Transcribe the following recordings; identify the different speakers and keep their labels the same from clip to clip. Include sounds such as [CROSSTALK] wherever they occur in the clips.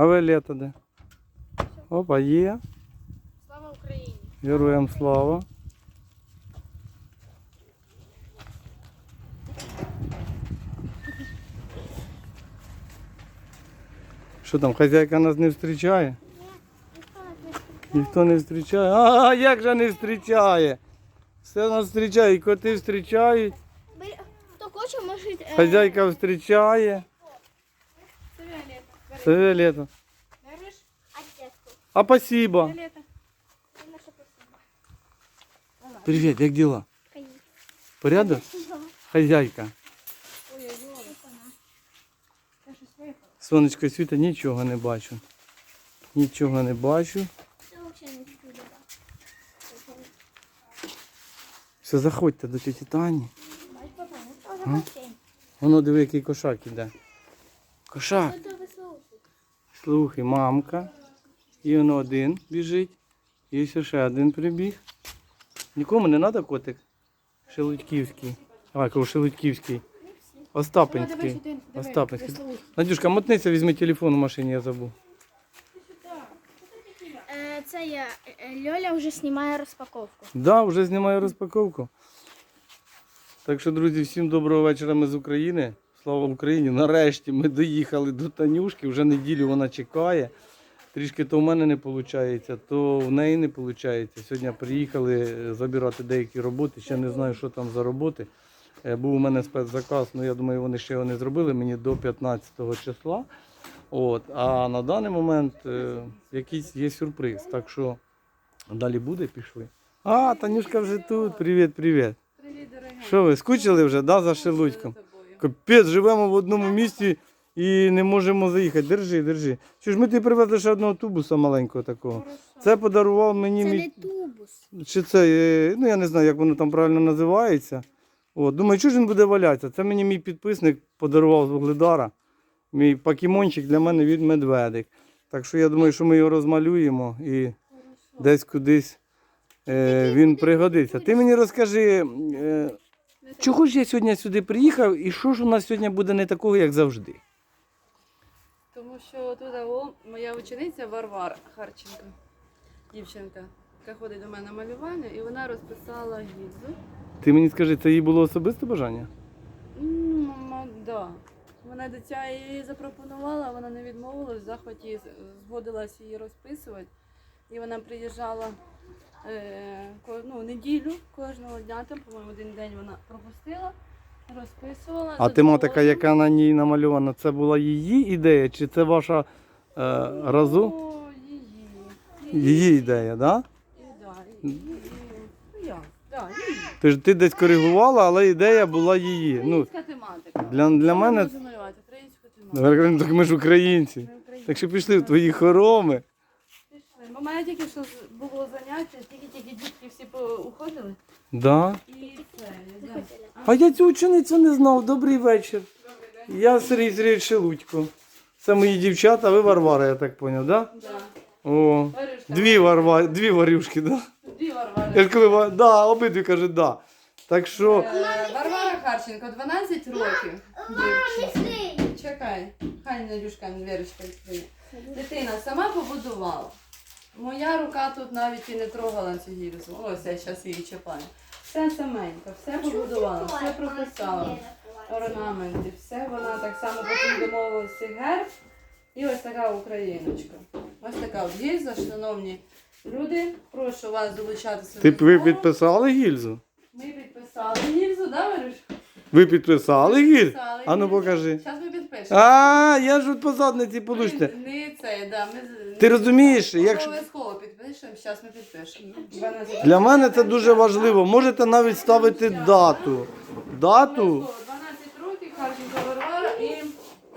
Speaker 1: А Віолетта де? Опа, є.
Speaker 2: Слава Україні!
Speaker 1: Героям слава. Що там, хазяйка нас не зустрічає? Ніхто не зустрічає. А, як же не зустрічає? Все нас зустрічає, і коти зустрічають,
Speaker 2: Бери- Хто хоче, може... е,
Speaker 1: хазяйка зустрічає.
Speaker 2: Це Віолетта.
Speaker 1: А спасибо. Привіт, як діла? Порядок?
Speaker 2: Випало.
Speaker 1: Сонечко світа, нічого не бачу. Нічого не бачу. Все, заходьте до тіті Тані.
Speaker 2: Ну
Speaker 1: А? Воно диви, який кошак іде. Кошак. Слухай, мамка. І воно один біжить. І ось ще один прибіг. Нікому не треба котик? Шелудьківський. А, кажу, Шелудьківський. Остапинський. Остапинський. Надюшка, мотнися, візьми телефон в машині, я забув.
Speaker 2: Е, Це я. Е, Льоля вже знімає розпаковку.
Speaker 1: Да, вже знімаю розпаковку. Так що, друзі, всім доброго вечора. Ми з України. Слава Україні! Нарешті ми доїхали до Танюшки. Вже неділю вона чекає. Трішки то в мене не виходить, то в неї не виходить. Сьогодні приїхали е, забирати деякі роботи. Ще не знаю, що там за роботи. Е, Був у мене спецзаказ, ну я думаю, вони ще його не зробили мені до 15 числа. От, а на даний момент е, якийсь є сюрприз. Так що далі буде, пішли. А, Танюшка вже тут. Привіт, привіт.
Speaker 3: Привіт, дорога.
Speaker 1: Що ви скучили вже, да, за шелудьком? Капець, живемо в одному місті і не можемо заїхати. Держи, держи. Що ж ми тобі привезли ще одного тубуса маленького такого. Це подарував мені
Speaker 2: Це
Speaker 1: мій.
Speaker 2: не тубус.
Speaker 1: Чи це, е, ну я не знаю, як воно там правильно називається. От, думаю, що ж він буде валятися? Це мені мій підписник подарував з Вугледара. Мій покемончик для мене від медведик. Так що я думаю, що ми його розмалюємо і десь кудись е, він пригодиться. Ти мені розкажи, е, чого ж я сьогодні сюди приїхав і що ж у нас сьогодні буде не такого, як завжди?
Speaker 3: Тому що тут о, моя учениця Варвар Харченко, дівчинка, яка ходить до мене на малювання, і вона розписала гільзу.
Speaker 1: Ти мені скажи, це їй було особисте бажання?
Speaker 3: Ну, мама, да. Вона дитя її запропонувала, вона не відмовилась, в захваті згодилась її розписувати. І вона приїжджала е, ну, неділю кожного дня, там, по-моєму, один день вона пропустила, розписувала.
Speaker 1: А тематика, яка на ній намальована, це була її ідея, чи це ваша е, разу?
Speaker 3: Ну, її.
Speaker 1: Її ідея, да?
Speaker 3: Да, ну.
Speaker 1: Ти ж ти десь коригувала, але ідея була її. Ну,
Speaker 3: Українська тематика.
Speaker 1: для, для мене.
Speaker 3: тематику.
Speaker 1: Так ми ж українці. Так що пішли в твої хороми.
Speaker 3: Пішли. Бо мене тільки що було заняття, тільки-тільки дітки всі уходили.
Speaker 1: Да.
Speaker 3: І.
Speaker 1: А я цю ученицю не знав. Добрий вечір. Я Сергій Сергійович Шелудько. Це мої дівчата, ви Варвара, я так зрозумів, да?
Speaker 3: Да.
Speaker 1: О, дві варва, дві варюшки, да?
Speaker 3: Дві Варвари.
Speaker 1: Коли да, обидві кажуть, да. Так що.
Speaker 3: Е, Варвара Харченко, 12 років. Дівчинці. Чекай, хай Надюшка Вірочка відкриє. Дитина сама побудувала. Моя рука тут навіть і не трогала цю гільзу. Ось я зараз її чіпаю. Все саменько, все побудувала, все прописала. Орнаменти, все вона так само потім домовилася герб. І ось така україночка. Ось така от гільза, шановні люди. Прошу вас долучатися.
Speaker 1: Ти
Speaker 3: до
Speaker 1: ви підписали гільзу?
Speaker 3: Ми підписали гільзу, да, Варюш?
Speaker 1: Ви підписали гільзу?
Speaker 3: Підписали
Speaker 1: А ну покажи.
Speaker 3: Зараз ми підпишемо.
Speaker 1: А, я ж от по задниці получите.
Speaker 3: Ми Не це, да. Ми, з-
Speaker 1: Ти розумієш, якщо-
Speaker 3: Обов'язково підпишемо, зараз ми підпишемо.
Speaker 1: Для мене це дуже важливо. Можете навіть ставити дату. Дату,
Speaker 3: 12 років, Харченко Варвара і...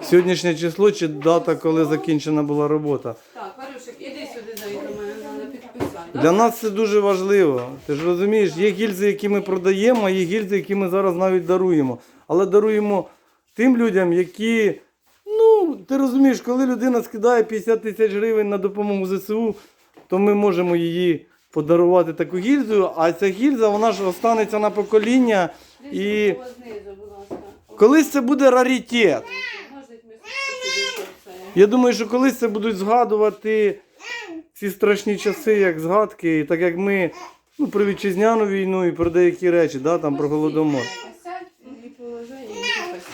Speaker 1: сьогоднішнє число чи дата, коли закінчена була робота.
Speaker 3: Так, Варюшик, іди сюди, дай до мене, треба підписати. да?
Speaker 1: Для нас це дуже важливо. Ти ж розумієш, є гільзи, які ми продаємо, а є гільзи, які ми зараз навіть даруємо. Але даруємо тим людям, які. Ну, ти розумієш, коли людина скидає 50 тисяч гривень на допомогу ЗСУ, то ми можемо її подарувати таку гільзу, а ця гільза вона ж останеться на покоління. І колись це буде раритет. Я думаю, що колись це будуть згадувати ці страшні часи, як згадки, і так як ми ну, про вітчизняну війну і про деякі речі, да, там про голодомор.
Speaker 3: І положи, і купися.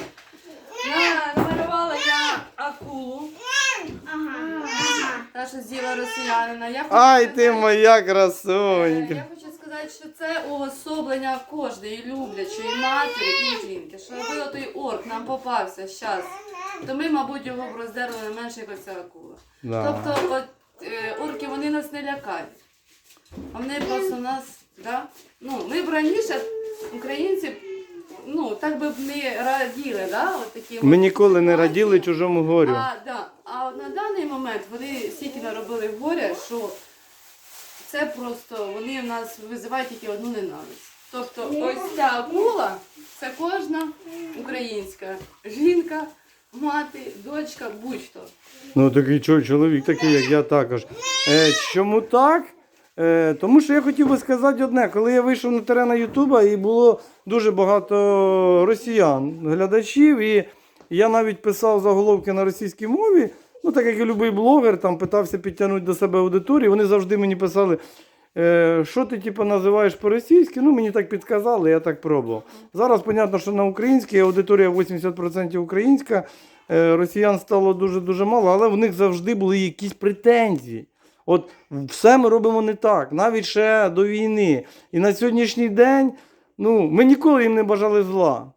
Speaker 3: На, намалювала я акулу,
Speaker 2: Ага.
Speaker 3: та що з'їла росіянина. Я хочу
Speaker 1: Ай
Speaker 3: сказати-
Speaker 1: ти моя
Speaker 3: Е. Я хочу сказати, що це уособлення кожної люблячої матері і жінки. Що якби той орк нам попався зараз, то ми, мабуть, його б роздерли не менше, як оця акула.
Speaker 1: Да.
Speaker 3: Тобто, от орки вони нас не лякають. А вони просто нас, да? Ну, ми б раніше, українці, ну, так би б не раділи, да? От такі
Speaker 1: Ми
Speaker 3: от
Speaker 1: ніколи не
Speaker 3: ситуації.
Speaker 1: раділи чужому горю.
Speaker 3: А, да. а на даний момент вони стільки наробили горя, що це просто вони в нас визивають тільки одну ненависть. Тобто ось ця акула це кожна українська жінка, мати, дочка, будь-хто.
Speaker 1: Ну такий чо- чоловік, такий, як я також. Е, чому так? Е, тому що я хотів би сказати одне, коли я вийшов на терени Ютуба і було дуже багато росіян, глядачів, і я навіть писав заголовки на російській мові. Ну, так як і будь-який блогер, там питався підтягнути до себе аудиторію. Вони завжди мені писали, е, що ти типу, називаєш по-російськи. Ну, мені так підказали, я так пробував. Зараз, понятно, що на українській аудиторія 80% українська. Е, росіян стало дуже-дуже мало, але в них завжди були якісь претензії. От все ми робимо не так, навіть ще до війни. І на сьогоднішній день ну, ми ніколи їм не бажали зла.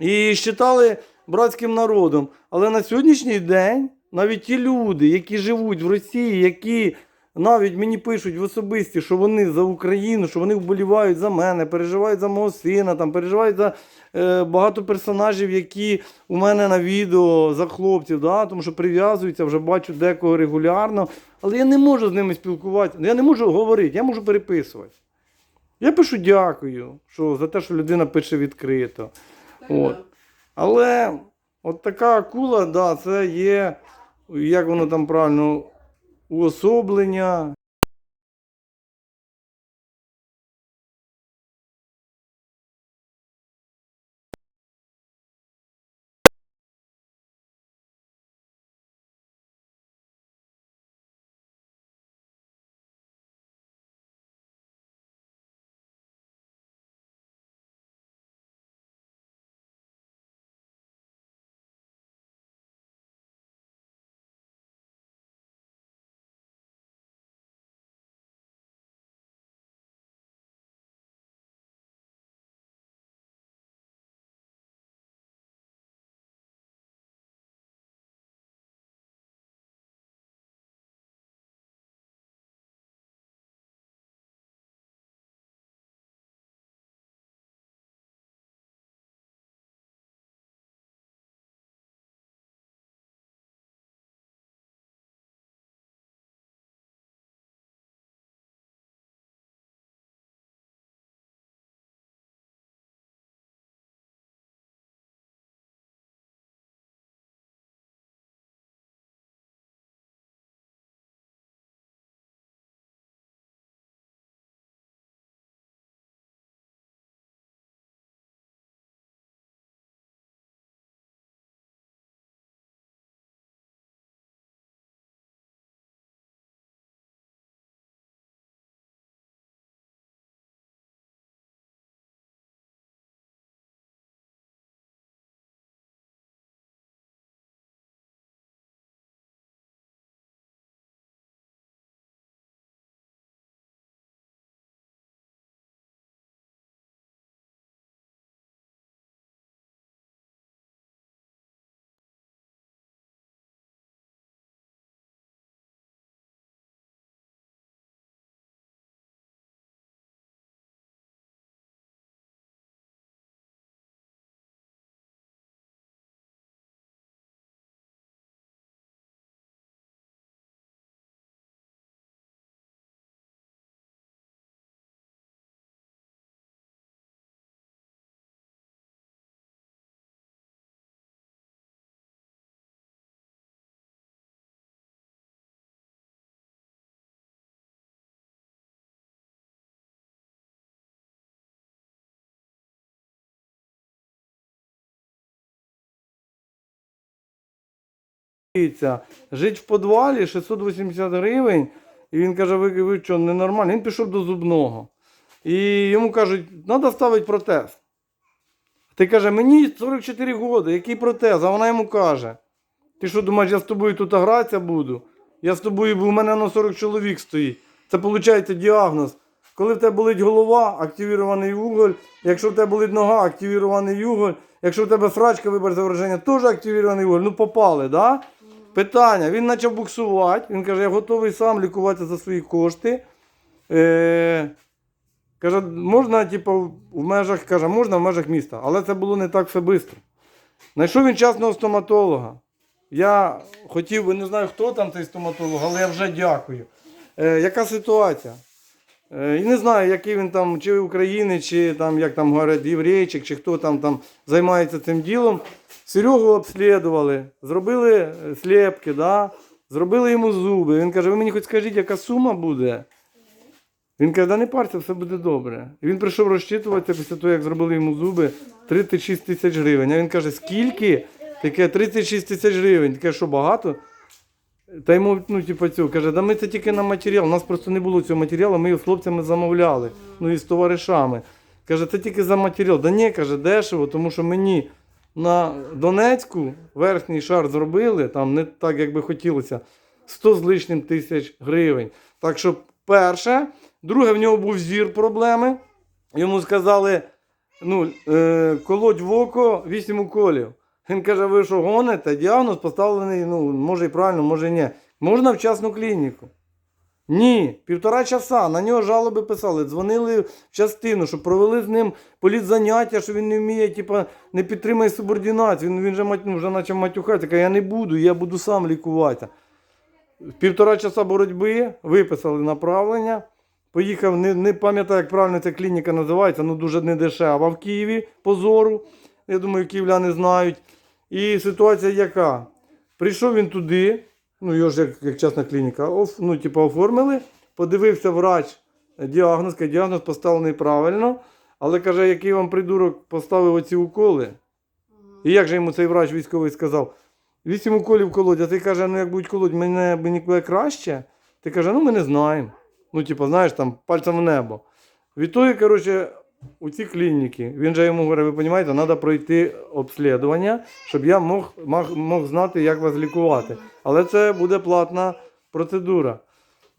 Speaker 1: І вважали братським народом. Але на сьогоднішній день навіть ті люди, які живуть в Росії, які навіть мені пишуть в особисті, що вони за Україну, що вони вболівають за мене, переживають за мого сина, там, переживають за е, багато персонажів, які у мене на відео за хлопців, да, тому що прив'язуються, вже бачу декого регулярно. Але я не можу з ними спілкуватися, я не можу говорити, я можу переписувати. Я пишу дякую, що за те, що людина пише відкрито. От. Але от така акула, да, це є, як воно там правильно, уособлення жить в підвалі 680 гривень, і він каже, ви, ви що, ненормально? Він пішов до зубного. І йому кажуть, треба ставити протез. Ти каже, мені 44 роки, який протез? А вона йому каже: Ти що думаєш, я з тобою тут гратися буду? Я з тобою, бо у мене на 40 чоловік стоїть. Це виходить діагноз. Коли в тебе болить голова, активірований уголь. Якщо в тебе болить нога, активірований уголь. Якщо в тебе срачка, вибір за враження, теж активірований уголь. Ну попали, да? Питання. Він почав буксувати. Він каже, я готовий сам лікувати за свої кошти. Е, каже, можна, типу, в межах, каже, можна в межах міста, але це було не так все швидко. Знайшов він частного стоматолога. Я хотів би, не знаю, хто там той стоматолог, але я вже дякую. Е, яка ситуація? Е, не знаю, який він там, чи українець, чи там, як там говорять, єврейчик, чи хто там, там займається цим ділом. Серегу обслідували, зробили е, сліпки, да? зробили йому зуби. Він каже, ви мені хоч скажіть, яка сума буде? Він каже, да не парся, все буде добре. І він прийшов розчитуватися після того, як зробили йому зуби 36 тисяч гривень. А він каже, скільки? Таке 36 тисяч гривень. Таке, що багато? Та йому, ну, типу, цього, каже, да ми це тільки на матеріал. У нас просто не було цього матеріалу, ми його з хлопцями замовляли. Ну і з товаришами. Каже, це тільки за матеріал. Да ні, каже, дешево, тому що мені на Донецьку верхній шар зробили, там не так, як би хотілося, 100 з лишнім тисяч гривень. Так що, перше, друге, в нього був зір проблеми. Йому сказали, ну, е, колоть в око 8 уколів. Він каже, ви що гоните? Діагноз поставлений, ну, може і правильно, може і ні. Можна в частну клініку? Ні, півтора часа. На нього жалоби писали, дзвонили в частину, щоб провели з ним політзаняття, що він не вміє, типа, не підтримує субординацію. Він, він вже, мать- ну, вже почав матюхати, каже, я не буду, я буду сам лікувати. Півтора часа боротьби, виписали направлення. Поїхав, не, не пам'ятаю, як правильно ця клініка називається, ну дуже не дешева в Києві по зору. Я думаю, київляни знають. І ситуація яка? Прийшов він туди, ну його ж як, як частна клініка, оф, ну, типу, оформили, подивився врач діагноз, каже, діагноз поставлений правильно, але каже, який вам придурок поставив оці уколи. І як же йому цей врач військовий сказав? Вісім уколів колоть, а ти каже, ну як будуть колоть, мене мені буде краще. Ти каже, ну ми не знаємо. Ну, типу, знаєш, там пальцем в небо. Відтоді, коротше, у ці клініки, він же йому говорить, ви розумієте, треба пройти обслідування, щоб я мог, мог, мог знати, як вас лікувати. Але це буде платна процедура.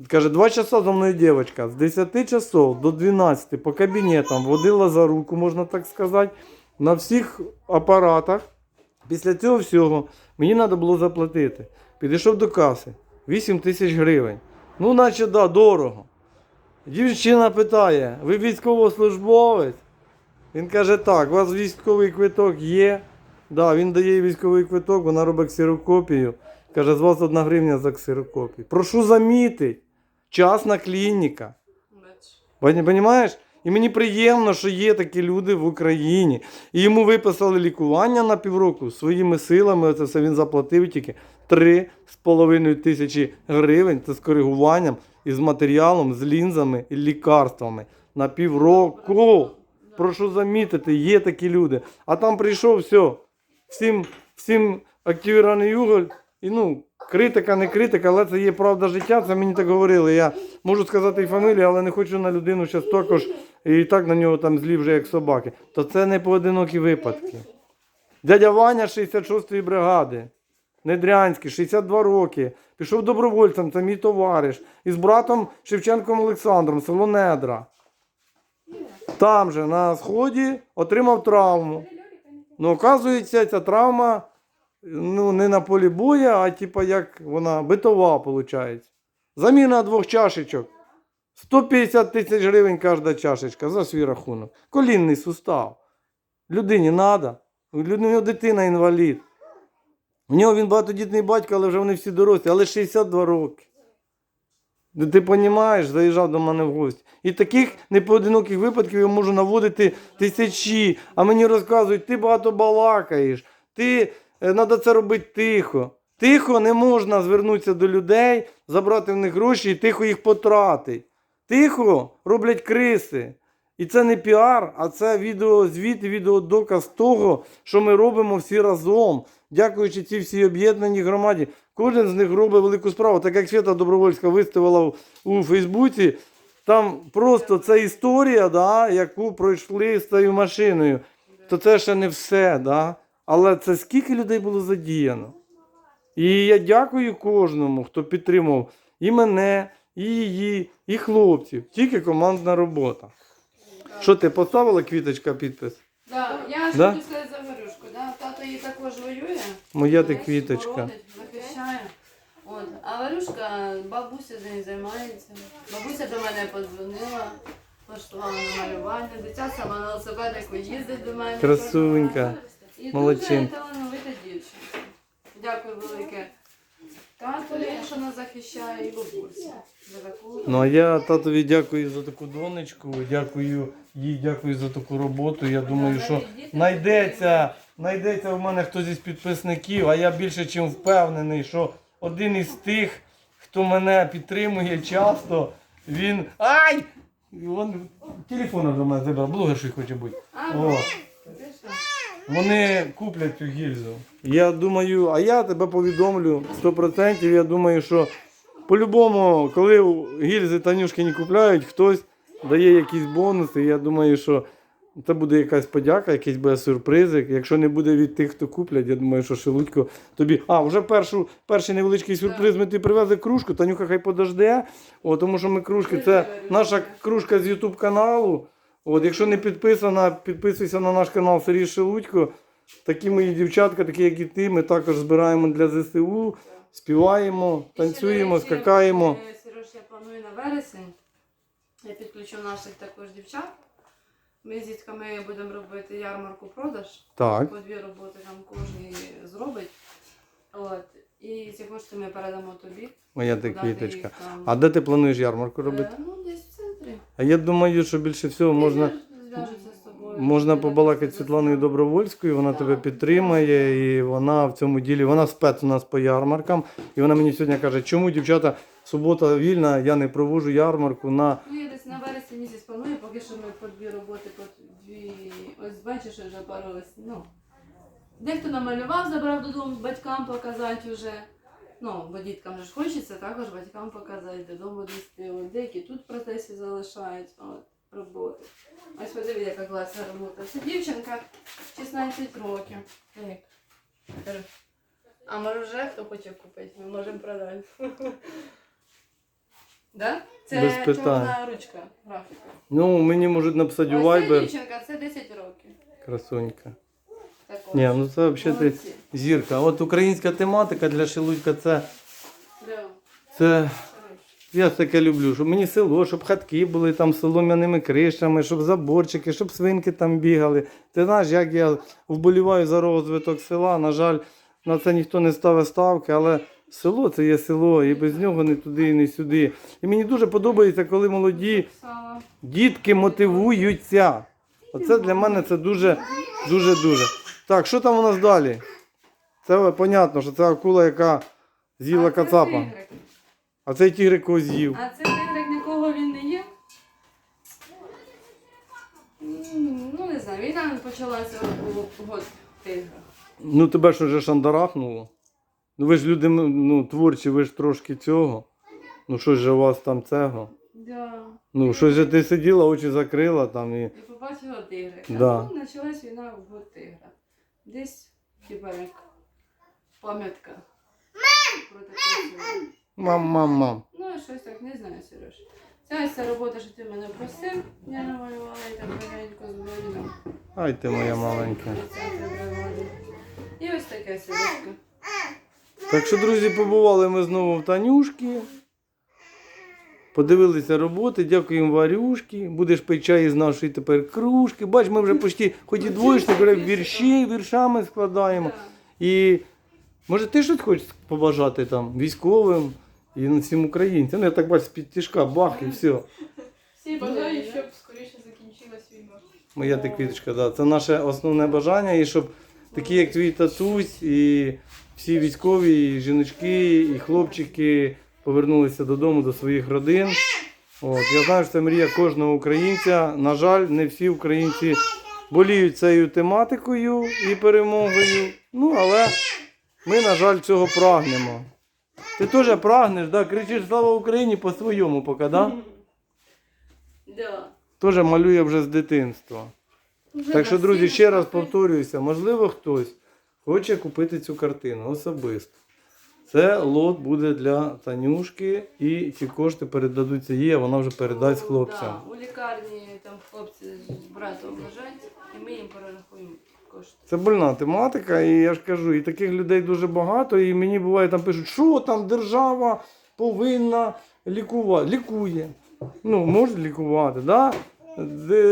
Speaker 1: Каже, два часа за мною дівчинка, з 10 часов до 12 по кабінетам водила за руку, можна так сказати, на всіх апаратах. Після цього всього мені треба було заплатити. Підійшов до каси 8 тисяч гривень. Ну, наче да, дорого. Дівчина питає: ви військовослужбовець? Він каже, так, у вас військовий квиток є. Да, він дає їй військовий квиток, вона робить ксерокопію. Каже, з вас одна гривня за ксерокопію. Прошу замітити, частна клініка. Понімаєш? І мені приємно, що є такі люди в Україні. І йому виписали лікування на півроку своїми силами. Це все він заплатив тільки 3,5 тисячі гривень. Це з коригуванням і з матеріалом, з лінзами і лікарствами. На півроку. Прошу замітити, є такі люди. А там прийшов все. Всім, всім активірований уголь. І ну, критика, не критика, але це є правда життя. Це мені так говорили. Я можу сказати і фамілію, але не хочу на людину зараз також і так на нього там злі вже як собаки. То це не поодинокі випадки. Дядя Ваня 66-ї бригади, Недрянський, 62 роки. Пішов добровольцем, це мій товариш. І з братом Шевченком Олександром, село Недра. Там же на сході отримав травму. Ну, оказується, ця травма ну, не на полі бою, а типа як вона битова, виходить. Заміна двох чашечок. 150 тисяч гривень кожна чашечка за свій рахунок. Колінний сустав. Людині треба. У нього дитина інвалід. У нього він багатодітний батько, але вже вони всі дорослі, але 62 роки. Ну, Ти розумієш, заїжджав до мене в гості. І таких непоодиноких випадків я можу наводити тисячі. А мені розказують, ти багато балакаєш, ти треба це робити тихо. Тихо не можна звернутися до людей, забрати в них гроші і тихо їх потратити. Тихо роблять криси. І це не піар, а це відеозвіт, і відеодоказ того, що ми робимо всі разом. Дякуючи цій всій об'єднаній громаді, кожен з них робить велику справу. Так як Свята Добровольська виставила у Фейсбуці, там просто це історія, да, яку пройшли з цією машиною. То це ще не все, да? але це скільки людей було задіяно. І я дякую кожному, хто підтримав і мене, і її, і хлопців. Тільки командна робота. Що ти поставила квіточка підпис?
Speaker 3: Да, я хочу сказати? Тато її також воює.
Speaker 1: Моя ти квіточка.
Speaker 3: захищає. От. А Варюшка, бабуся з нею займається. Бабуся до мене подзвонила, влаштувала на малювання. Дитя сама на велосипедику їздить до мене.
Speaker 1: Красунька.
Speaker 3: І дуже талановита дівчинка. Дякую велике. Татові, що нас захищає, і. За таку.
Speaker 1: Ну а я татові дякую за таку донечку, дякую їй, дякую за таку роботу. Я думаю, що знайдеться, знайдеться в мене хтось із підписників, а я більше чим впевнений, що один із тих, хто мене підтримує часто, він. Ай! Він телефон до мене забрав, блогерший хоче бути. О. Вони куплять цю гільзу. Я думаю, а я тебе повідомлю 100%. Я думаю, що по-любому, коли гільзи Танюшки не купляють, хтось дає якісь бонуси. Я думаю, що це буде якась подяка, якийсь буде сюрпризик. Якщо не буде від тих, хто куплять, я думаю, що Шелудько тобі. А, вже першу, перший невеличкий сюрприз. Ми ти привезли кружку, Танюха хай подожде. О, тому що ми кружки, це наша кружка з Ютуб каналу. От, якщо не підписана, підписуйся на наш канал Сергій Шелудько. Такі мої дівчатка, такі як і ти, ми також збираємо для ЗСУ, співаємо, танцюємо, скакаємо.
Speaker 3: е, Сереж, я планую на вересень. Я підключу наших також дівчат. Ми з дітками будемо робити ярмарку продаж.
Speaker 1: Так,
Speaker 3: По дві роботи там кожен зробить. От. І ці кошти ми передамо тобі.
Speaker 1: моя ти
Speaker 3: Куди ти
Speaker 1: квіточка.
Speaker 3: там-
Speaker 1: А де ти плануєш ярмарку робити?
Speaker 3: Е, Ну, десь в центрі.
Speaker 1: А я думаю, що більше всього можна,
Speaker 3: Зв'яжуться з тобою.
Speaker 1: можна побалакати з Світланою Добровольською, вона тебе підтримає, і вона в цьому ділі, вона спец у нас по ярмаркам. І вона мені сьогодні каже, чому дівчата, субота вільна, я не проводжу ярмарку на.
Speaker 3: Ну, я десь на вересні місяць планую, поки що ми по дві роботи, по дві. Ось бачиш, вже пару листів. Ну, дехто намалював, забрав додому батькам показати вже. Ну, бо діткам же ж хочеться також батькам показати, додому дійти. От деякі тут в процесі залишають от, роботи. Ось подиви, яка класна робота. Це дівчинка 16 років. Кажу, А може вже хто хоче купити, ми можемо продати. Да? Це
Speaker 1: Без питань.
Speaker 3: чорна ручка, графіка.
Speaker 1: Ну, мені можуть написати у
Speaker 3: Ось ця
Speaker 1: Viber.
Speaker 3: дівчинка, це 10 років.
Speaker 1: Красунька.
Speaker 3: Також.
Speaker 1: Ні, ну це взагалі ти
Speaker 3: Молодці.
Speaker 1: зірка. От українська тематика для Шелудька це,
Speaker 3: Да.
Speaker 1: це я таке люблю, щоб мені село, щоб хатки були там з солом'яними кришами, щоб заборчики, щоб свинки там бігали. Ти знаєш, як я вболіваю за розвиток села. На жаль, на це ніхто не ставить ставки, але село це є село, і без нього не туди, і не сюди. І мені дуже подобається, коли молоді дітки мотивуються. Оце для мене це дуже, дуже, дуже. Так, що там у нас далі? Це понятно, що це акула, яка з'їла кацапа.
Speaker 3: тигрик.
Speaker 1: А цей тігрик кого з'їв.
Speaker 3: А це тигрик нікого він не є? Ну, не знаю, війна почалася у год тигра.
Speaker 1: Ну тебе ж вже шандарахнуло. Ну ви ж люди ну, творчі, ви ж трошки цього. Ну щось же у вас там цього.
Speaker 3: Да.
Speaker 1: Ну, щось же ти сиділа, очі закрила там і.
Speaker 3: І побачила тигрика.
Speaker 1: Да.
Speaker 3: Ну, почалась війна в тигра. Десь, хіба як пам'ятка. Про таке всього.
Speaker 1: Мам, мам, мам.
Speaker 3: Ну, і щось так, не знаю, Сереж. Ось ця робота, що ти мене просив, я намалювала і так гарненько з.
Speaker 1: Ай ти моя маленька.
Speaker 3: І ось таке Сережка.
Speaker 1: Так що, друзі, побували ми знову в Танюшки. Подивилися роботи, дякуємо Варюшки. Будеш пити чай із нашої тепер кружки. Бач, ми вже почти, хоч і двоєчник, вже вірші, віршами складаємо. І може ти щось хочеш побажати там військовим і всім українцям? Ну, я так бачу, з-під тяжка, бах і все.
Speaker 3: Всі
Speaker 2: бажаю, щоб скоріше закінчилась війна.
Speaker 1: Моя ти квіточка, да. Це наше основне бажання, і щоб такі, як твій татусь, і всі військові, і жіночки, і хлопчики повернулися додому до своїх родин. От, я знаю, що це мрія кожного українця. На жаль, не всі українці боліють цією тематикою і перемогою. Ну, але ми, на жаль, цього прагнемо. Ти теж прагнеш, да? кричиш слава Україні по-своєму поки, да?
Speaker 3: Да.
Speaker 1: Теж малює вже з дитинства. Так що, друзі, ще раз повторююся, можливо, хтось хоче купити цю картину особисто. Це лот буде для Танюшки, і ці кошти передадуться їй, а вона вже передасть
Speaker 3: Ну,
Speaker 1: хлопцям.
Speaker 3: Да, у лікарні там хлопці з братом лежать, і ми їм перерахуємо кошти.
Speaker 1: Це больна тематика, і я ж кажу, і таких людей дуже багато. І мені буває там пишуть, що там держава повинна лікувати. Лікує. Ну, може лікувати, да?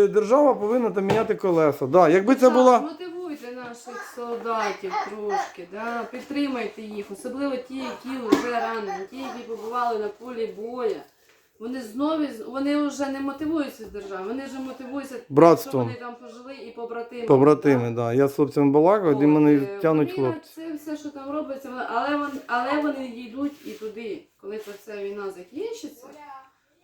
Speaker 1: Держава повинна там міняти колеса. Да. Якби це була.
Speaker 3: Мотивуйте наших солдатів трошки, да? підтримайте їх, особливо ті, які вже ранені, ті, які побували на полі боя. Вони знову вони вже не мотивуються з держави, вони вже мотивуються,
Speaker 1: Братством.
Speaker 3: що вони там пожили і побратими.
Speaker 1: Побратими, да. Я з хлопцями балакав, і мене
Speaker 3: е,
Speaker 1: тянуть хлопці.
Speaker 3: Це все, що там робиться, але вони, але вони йдуть і туди. Коли ця вся війна закінчиться,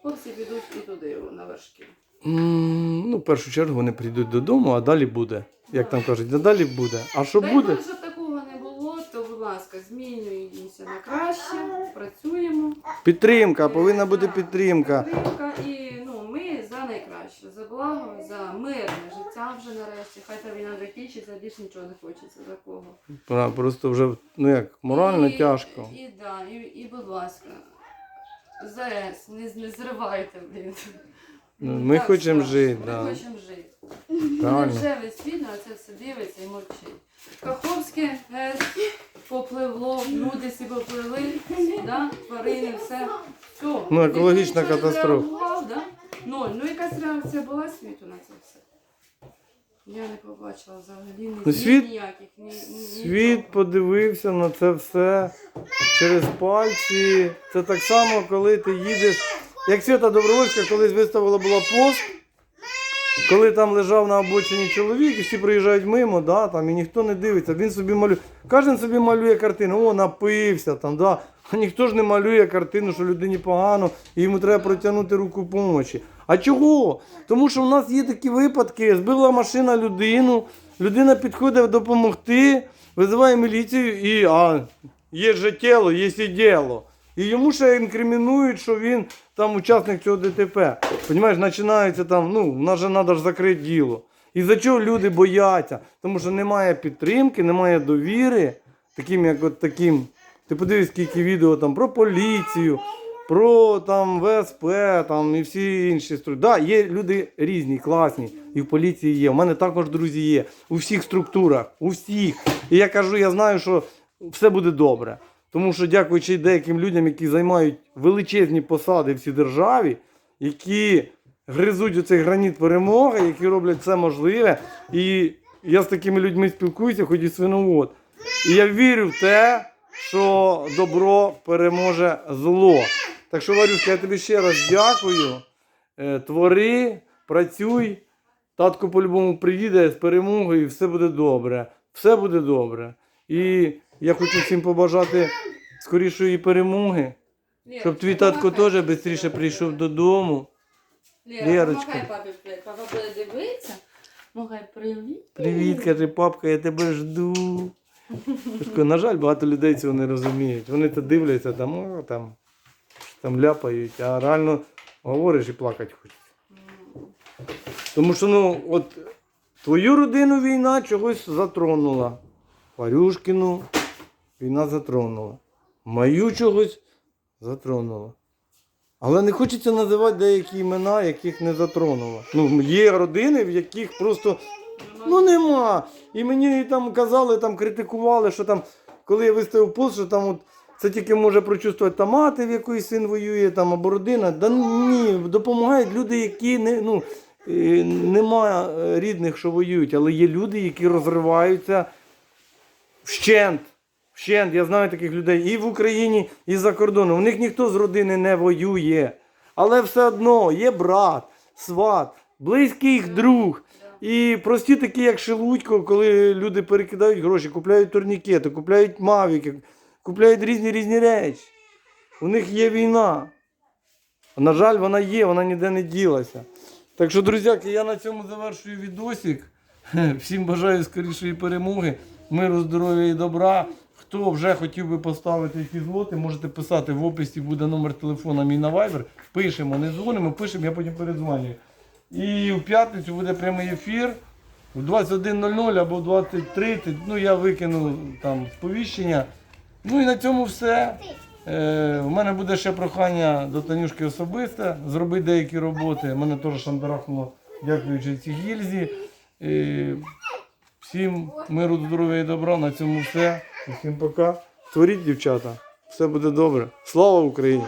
Speaker 3: хлопці підуть і туди, на вершки.
Speaker 1: М, Ну, в першу чергу вони прийдуть додому, а далі буде. Як там кажуть, а далі буде. А що
Speaker 3: Дай
Speaker 1: буде?
Speaker 3: Боже, щоб такого не було, то, будь ласка, змінюємося на краще, працюємо.
Speaker 1: Підтримка, повинна бути підтримка.
Speaker 3: Підтримка і ну, ми за найкраще, за благо, за мирне життя вже нарешті. Хай та війна закінчиться, більше нічого не хочеться за кого.
Speaker 1: Пра- Просто вже ну як морально
Speaker 3: І-
Speaker 1: тяжко.
Speaker 3: І, да, і, і будь ласка, ЗС, не, не зривайте, блін.
Speaker 1: Ну, ми
Speaker 3: так
Speaker 1: хочемо
Speaker 3: страшно.
Speaker 1: жити,
Speaker 3: Ми
Speaker 1: да.
Speaker 3: хочемо жити.
Speaker 1: Правильно.
Speaker 3: Невже весь світ на це все дивиться і мовчить? Каховське ГЕС попливло, люди всі попливли, да? тварини, все. все.
Speaker 1: Ну, екологічна
Speaker 3: Ніхто нічого не
Speaker 1: катастрофа.
Speaker 3: зреагував, Да? Ноль. Ну якась реакція була світу на це все. Я не побачила взагалі ні
Speaker 1: Ну,
Speaker 3: змін
Speaker 1: світ-
Speaker 3: ніяких, ні, ні,
Speaker 1: Світ
Speaker 3: нічого.
Speaker 1: подивився на це все через пальці. Це так само, коли ти їдеш. Як Свята Добровольська колись виставила була пост, коли там лежав на обочині чоловік, і всі приїжджають мимо, да, там, і ніхто не дивиться, він собі малює. Кожен собі малює картину, о, напився там, да. А ніхто ж не малює картину, що людині погано, і йому треба протягнути руку помочі. А чого? Тому що в нас є такі випадки, збила машина людину, людина підходить допомогти, визиває міліцію і а, є же тіло, є діло. І йому ще інкримінують, що він там учасник цього ДТП. Понімаєш, починається там, ну, в нас же треба ж закрити діло. І за чого люди бояться? Тому що немає підтримки, немає довіри, таким як от таким. Ти подивись, скільки відео там про поліцію, про там ВСП там, і всі інші структури. Да, є люди різні, класні, і в поліції є. У мене також друзі є. У всіх структурах, у всіх. І я кажу, я знаю, що все буде добре. Тому що дякуючи деяким людям, які займають величезні посади в цій державі, які гризуть оцей граніт перемоги, які роблять все можливе. І я з такими людьми спілкуюся, хоч і свиновод. І я вірю в те, що добро переможе зло. Так що, Варюшка, я тобі ще раз дякую. Е, Твори, працюй. Татко по-любому приїде з перемогою і все буде добре. Все буде добре. І я хочу всім побажати скорішої перемоги, щоб твій татко
Speaker 3: помахай.
Speaker 1: теж швидше прийшов додому.
Speaker 3: Лєра,
Speaker 1: Лєрочка.
Speaker 3: помахай папі, привіт. папа буде дивитися. Махай привіт.
Speaker 1: Привіт, каже папка, я тебе жду. Ташко, на жаль, багато людей цього не розуміють. Вони то дивляться, там, о, там, там ляпають, а реально говориш і плакати хочеться. Тому що, ну, от твою родину війна чогось затронула. Варюшкину війна затронула. Мою чогось затронула. Але не хочеться називати деякі імена, яких не затронула. Ну, є родини, в яких просто Ну нема. І мені там казали, там критикували, що там, коли я виставив пост, що там от це тільки може прочувствувати та мати, в якої син воює, там, або родина. Да ні, допомагають люди, які не, ну, е, нема е, рідних, що воюють, але є люди, які розриваються вщент. Вщент, я знаю таких людей і в Україні, і за кордоном. У них ніхто з родини не воює. Але все одно є брат, сват, близький їх друг. І прості такі, як Шелудько, коли люди перекидають гроші, купляють турнікети, купляють мавіки, купляють різні різні речі. У них є війна. На жаль, вона є, вона ніде не ділася. Так що, друзяки, я на цьому завершую відосик. [LAUGHS] Всім бажаю скорішої перемоги. миру, здоров'я і добра. Хто вже хотів би поставити якісь лоти, можете писати в описі, буде номер телефона мій на Viber. Пишемо, не дзвонимо, пишемо, я потім передзвонюю. І в п'ятницю буде прямий ефір. В 21.00 або в 20.30, ну я викину там сповіщення. Ну і на цьому все. Е, у мене буде ще прохання до Танюшки особисте, зробити деякі роботи. Мене теж шандарахнуло, дякуючи цій гільзі. Е, всім миру, здоров'я і добра. На цьому все. Всім пока. Творіть, дівчата. Все буде добре. Слава Україні!